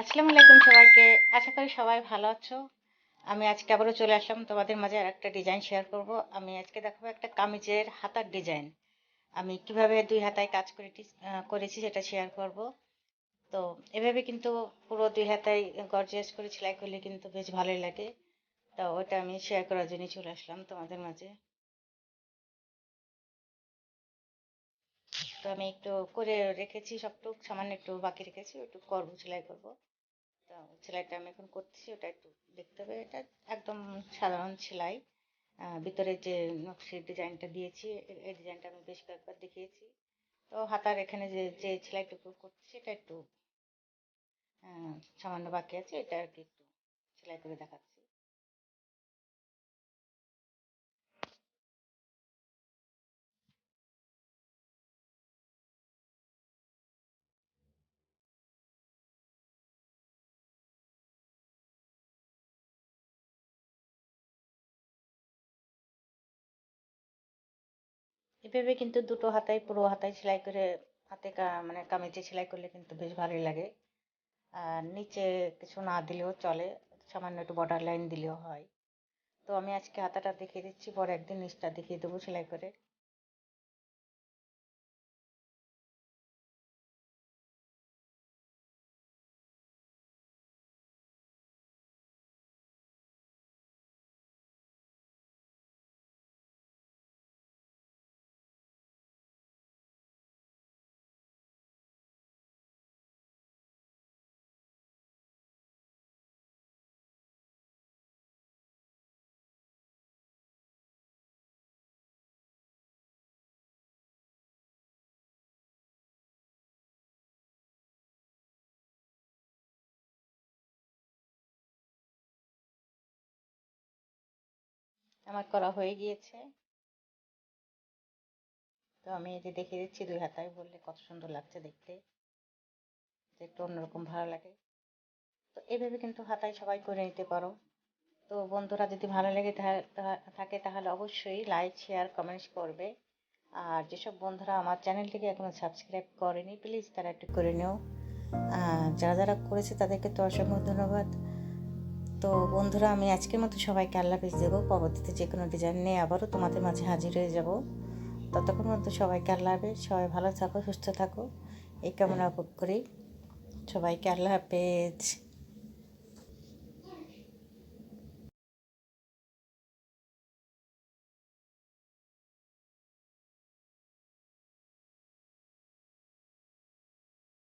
আসসালামু আলাইকুম সবাইকে। আশা করি সবাই ভালো আছো। আমি আজকে আবারও চলে আসলাম তোমাদের মাঝে আর একটা ডিজাইন শেয়ার করব। আমি আজকে দেখাবো একটা কামিজের হাতার ডিজাইন আমি কীভাবে দুই হাতায় কাজ করে করেছি সেটা শেয়ার করব। তো এভাবে কিন্তু পুরো দুই হাতায় গর্জিয়াস করে সেলাই করলে কিন্তু বেশ ভালোই লাগে। তো ওটা আমি শেয়ার করার জন্য চলে আসলাম তোমাদের মাঝে। তো আমি একটু করে রেখেছি সবটুক সামান্য একটু বাকি রেখেছি, একটু করব, সেলাই করব। তো সেলাইটা আমি এখন করতেছি ওটা একটু দেখতে হবে। এটা একদম সাধারণ সেলাই। ভিতরে যে নকশির ডিজাইনটা দিয়েছি এই ডিজাইনটা আমি বেশ কয়েকবার দেখিয়েছি। তো হাতার এখানে যে যে সেলাইটুকু করছি এটা একটু সামান্য বাকি আছে, এটা আর কি একটু সেলাই করে দেখাচ্ছি। এভাবে কিন্তু দুটো হাতায় পুরো হাতায় সেলাই করে হাতে মানে কামিজে সেলাই করলে কিন্তু বেশ ভালোই লাগে। আর নিচে কিছু না দিলেও চলে, সামান্য একটু বর্ডার লাইন দিলেও হয়। তো আমি আজকে হাতাটা দেখিয়ে দিচ্ছি, পরে একদিন নিচটা দেখিয়ে দেবো সেলাই করে। আমার করা হয়ে গিয়েছে। তো আমি এই যে দেখিয়ে দিচ্ছি দুই হাতায়, বললে কত সুন্দর লাগছে দেখতে। একটু অন্যরকম ভালো লাগে। তো এইভাবে কিন্তু হাতায় সবাই করে নিতে পারো। তো বন্ধুরা, যদি ভালো লেগে থাকে তাহলে অবশ্যই লাইক শেয়ার কমেন্টস করবে। আর যেসব বন্ধুরা আমার চ্যানেলটিকে এখনও সাবস্ক্রাইব করেনি প্লিজ তারা একটু করে নিও। যারা যারা করেছে তাদেরকে তো অসংখ্য ধন্যবাদ। তো বন্ধুরা, আমি আজকের মতো সবাইকে আল্লাহ পেজ দেবো। পরবর্তীতে যে কোনো ডিজাইন নিয়ে আবারও তোমাদের মাঝে হাজির হয়ে যাব। ততক্ষণ পর্যন্ত সবাইকে আল্লাহ হাফেজ। সবাই ভালো থাকো, সুস্থ থাকো। এই কামনা করি। সবাইকে আল্লাহ হাফেজ।